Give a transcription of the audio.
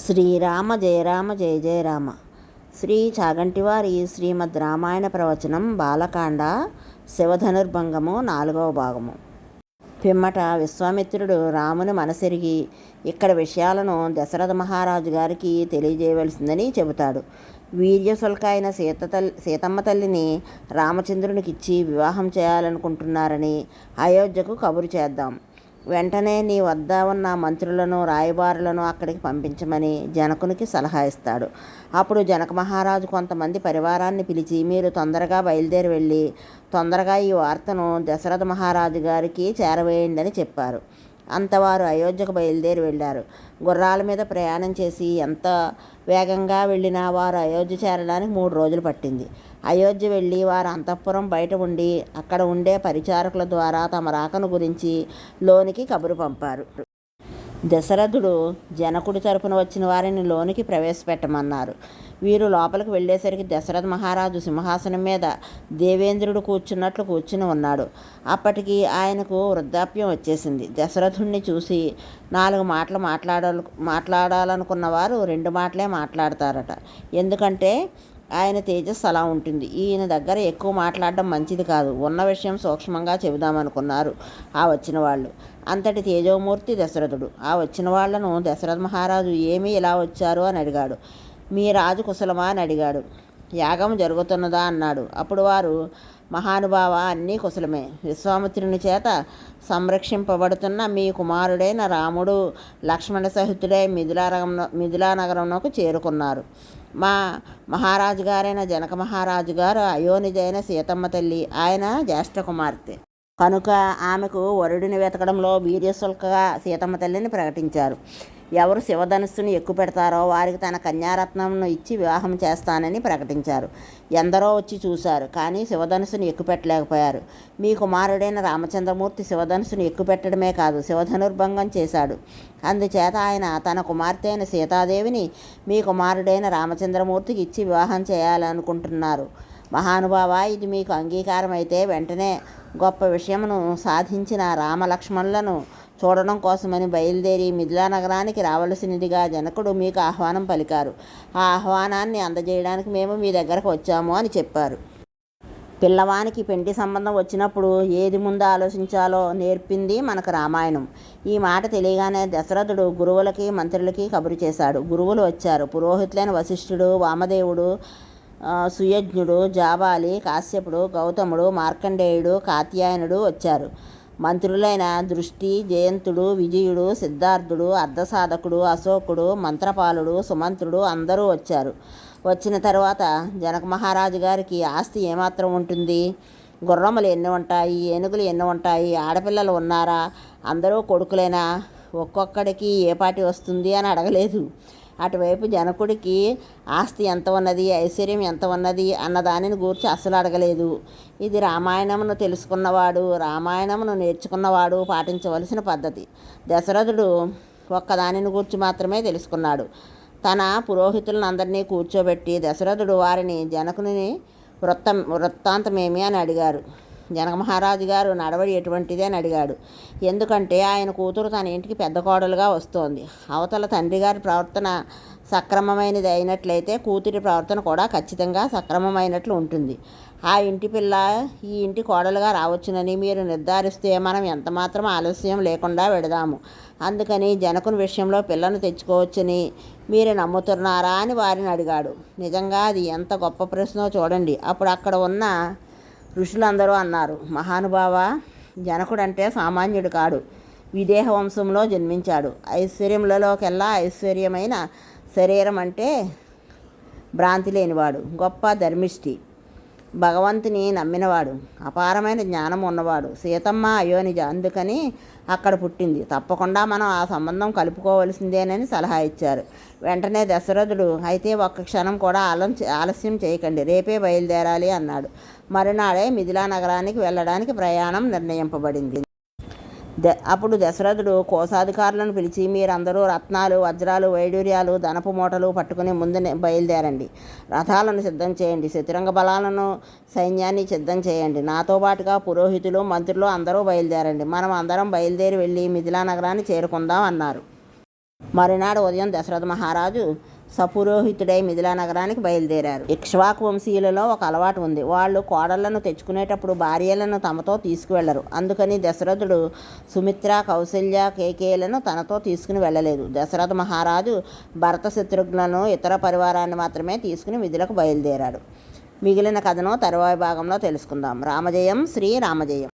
శ్రీరామ జయరామ జయ జయ రామ. శ్రీ చాగంటివారి శ్రీమద్ రామాయణ ప్రవచనం బాలకాండ శివధనుర్భంగము నాలుగవ భాగము. పిమ్మట విశ్వామిత్రుడు రాముని మనసెరిగి ఇక్కడ విషయాలను దశరథ మహారాజు గారికి తెలియజేయవలసిందని చెబుతాడు. వీర్యశుల్క అయిన సీత తల్లి సీతమ్మ తల్లిని రామచంద్రునికిచ్చి వివాహం చేయాలనుకుంటున్నారని అయోధ్యకు కబురు చేద్దాం. వెంటనే నీ వద్ద ఉన్న మంత్రులను రాయబారులను అక్కడికి పంపించమని జనకునికి సలహా ఇస్తాడు. అప్పుడు జనక మహారాజు కొంతమంది పరివారాన్ని పిలిచి మీరు తొందరగా బయలుదేరి వెళ్ళి తొందరగా ఈ వార్తను దశరథ మహారాజు గారికి చేరవేయండి అని చెప్పారు. అంతవారు అయోధ్యకు బయలుదేరి వెళ్ళారు. గుర్రాల మీద ప్రయాణం చేసి ఎంత వేగంగా వెళ్ళినా వారు అయోధ్య చేరడానికి మూడు రోజులు పట్టింది. అయోధ్య వెళ్ళి వారు అంతఃపురం బయట ఉండి అక్కడ ఉండే పరిచారకుల ద్వారా తమ రాకను గురించి లోనికి కబురు పంపారు. దశరథుడు జనకుడి తరపున వచ్చిన వారిని లోనికి ప్రవేశపెట్టమన్నారు. వీరు లోపలికి వెళ్ళేసరికి దశరథ మహారాజు సింహాసనం మీద దేవేంద్రుడు కూర్చున్నట్లు కూర్చుని ఉన్నాడు. అప్పటికి ఆయనకు వృద్ధాప్యం వచ్చేసింది. దశరథుణ్ణి చూసి నాలుగు మాటలు మాట్లాడాల మాట్లాడాలనుకున్న వారు రెండు మాటలే మాట్లాడతారట. ఎందుకంటే ఆయన తేజస్సు అలా ఉంటుంది. ఈయన దగ్గర ఎక్కువ మాట్లాడడం మంచిది కాదు. ఉన్న విషయం సూక్ష్మంగా చెబుదామనుకున్నారు ఆ వచ్చిన వాళ్ళు. అంతటి తేజోమూర్తి దశరథుడు. ఆ వచ్చిన వాళ్ళను దశరథ మహారాజు ఏమీ ఇలా వచ్చారు అని అడిగాడు. మీ రాజు కుశలమా అని అడిగాడు. యాగం జరుగుతున్నదా అన్నాడు. అప్పుడు వారు మహానుభావ అన్నీ కుశలమే. విశ్వామిత్రుని చేత సంరక్షింపబడుతున్న మీ కుమారుడైన రాముడు లక్ష్మణ సహితుడై మిథిలానగరం మిథులానగరంలోకి చేరుకున్నారు. మా మహారాజు గారైన జనక మహారాజు గారు అయోనిజైన సీతమ్మ తల్లి ఆయన జ్యేష్ఠ కుమార్తె. కనుక ఆమెకు వరుడిని వెతకడంలో వీర్యశుల్కగా సీతమ్మ తల్లిని ప్రకటించారు. ఎవరు శివధనుస్సుని ఎక్కువ పెడతారో వారికి తన కన్యారత్నంను ఇచ్చి వివాహం చేస్తానని ప్రకటించారు. ఎందరో వచ్చి చూశారు కానీ శివధనుసుని ఎక్కువ పెట్టలేకపోయారు. మీ కుమారుడైన రామచంద్రమూర్తి శివధనుసుని ఎక్కువ పెట్టడమే కాదు శివధనుర్భంగం చేశాడు. అందుచేత ఆయన తన కుమార్తె అయిన సీతాదేవిని మీ కుమారుడైన రామచంద్రమూర్తికి ఇచ్చి వివాహం చేయాలనుకుంటున్నారు. మహానుభావ ఇది మీకు అంగీకారం అయితే వెంటనే గొప్ప విషయమును సాధించిన రామలక్ష్మణులను చూడడం కోసమని బయలుదేరి మిథిలా నగరానికి రావలసినదిగా జనకుడు మీకు ఆహ్వానం పలికారు. ఆ ఆహ్వానాన్ని అందజేయడానికి మేము మీ దగ్గరకు వచ్చాము అని చెప్పారు. పిల్లవానికి పెంటి సంబంధం వచ్చినప్పుడు ఏది ముందు ఆలోచించాలో నేర్పింది మనకు రామాయణం. ఈ మాట తెలియగానే దశరథుడు గురువులకి మంత్రులకి కబురు చేశాడు. గురువులు వచ్చారు. పురోహితులైన వశిష్ఠుడు వామదేవుడు సుయజ్ఞుడు జాబాలి కాశ్యపుడు గౌతముడు మార్కండేయుడు కాత్యాయనుడు వచ్చారు. మంత్రులైన దృష్టి జయంతుడు విజయుడు సిద్ధార్థుడు అర్ధసాధకుడు అశోకుడు మంత్రపాలుడు సుమంత్రుడు అందరూ వచ్చారు. వచ్చిన తర్వాత జనక మహారాజు గారికి ఆస్తి ఏమాత్రం ఉంటుంది? గుర్రములు ఎన్ని ఉంటాయి? ఏనుగులు ఎన్ని ఉంటాయి? ఆడపిల్లలు ఉన్నారా? అందరూ కొడుకులేనా? ఒక్కొక్కడికి ఏ పాటి వస్తుంది అని అడగలేదు. అటువైపు జనకుడికి ఆస్తి ఎంత ఉన్నది ఐశ్వర్యం ఎంత ఉన్నది అన్న దానిని గూర్చి అస్సలు అడగలేదు. ఇది రామాయణమును తెలుసుకున్నవాడు రామాయణమును నేర్చుకున్నవాడు పాటించవలసిన పద్ధతి. దశరథుడు ఒక్కదానిని గూర్చి మాత్రమే తెలుసుకున్నాడు. తన పురోహితులను అందరినీ కూర్చోబెట్టి దశరథుడు వారిని జనకుని వృత్తం వృత్తాంతమేమి అని అడిగారు. జనక మహారాజు గారు నడవడి ఎటువంటిదే అని అడిగాడు. ఎందుకంటే ఆయన కూతురు తన ఇంటికి పెద్ద కోడలుగా వస్తోంది. అవతల తండ్రి గారి ప్రవర్తన సక్రమమైనది అయినట్లయితే కూతురి ప్రవర్తన కూడా ఖచ్చితంగా సక్రమమైనట్లు ఉంటుంది. ఆ ఇంటి పిల్ల ఈ ఇంటి కోడలుగా రావచ్చునని మీరు నిర్ధారిస్తే మనం ఎంతమాత్రం ఆలస్యం లేకుండా వెడదాము. అందుకని జనకుని విషయంలో పిల్లను తెచ్చుకోవచ్చని మీరు నమ్ముతున్నారా అని వారిని అడిగాడు. నిజంగా అది ఎంత గొప్ప ప్రశ్నో చూడండి. అప్పుడు అక్కడ ఉన్న ఋషులందరూ అన్నారు మహానుభావ జనకుడంటే సామాన్యుడు కాడు. విదేహ వంశంలో జన్మించాడు. ఐశ్వర్యములలోకెల్లా ఐశ్వర్యమైన శరీరం అంటే భ్రాంతి లేనివాడు. గొప్ప ధర్మిష్టి భగవంతుని నమ్మినవాడు అపారమైన జ్ఞానం ఉన్నవాడు. సీతమ్మ అయోనిజ అందుకని అక్కడ పుట్టింది. తప్పకుండా మనం ఆ సంబంధం కలుపుకోవలసిందేనని సలహా ఇచ్చారు. వెంటనే దశరథుడు అయితే ఒక్క క్షణం కూడా ఆలం ఆలస్యం చేయకండి రేపే బయలుదేరాలి అన్నాడు. మరునాడే మిథిలా నగరానికి వెళ్ళడానికి ప్రయాణం నిర్ణయింపబడింది. ద అప్పుడు దశరథుడు కోశాధికారులను పిలిచి మీరందరూ రత్నాలు వజ్రాలు వైడూర్యాలు ధనపు మూటలు పట్టుకుని ముందు బయలుదేరండి. రథాలను సిద్ధం చేయండి. శతురంగ బలాలను సైన్యాన్ని సిద్ధం చేయండి. నాతో పాటుగా పురోహితులు మంత్రులు అందరూ బయలుదేరండి. మనం అందరం బయలుదేరి వెళ్ళి మిథిలా నగరాన్ని చేరుకుందాం అన్నారు. మరునాడు ఉదయం దశరథ మహారాజు సపురోహితుడై మిథిలా నగరానికి బయలుదేరారు. ఇక్ష్వాకు వంశీయులలో ఒక అలవాటు ఉంది. వాళ్ళు కోడళ్ళను తెచ్చుకునేటప్పుడు భార్యలను తమతో తీసుకువెళ్ళరు. అందుకని దశరథుడు సుమిత్ర కౌశల్య కేకేయులను తనతో తీసుకుని వెళ్ళలేదు. దశరథ మహారాజు భరత శత్రుఘ్నులను ఇతర పరివారాన్ని మాత్రమే తీసుకుని విధులకు బయలుదేరాడు. మిగిలిన కథను తరువాయి భాగంలో తెలుసుకుందాం. రామజయం శ్రీ రామజయం.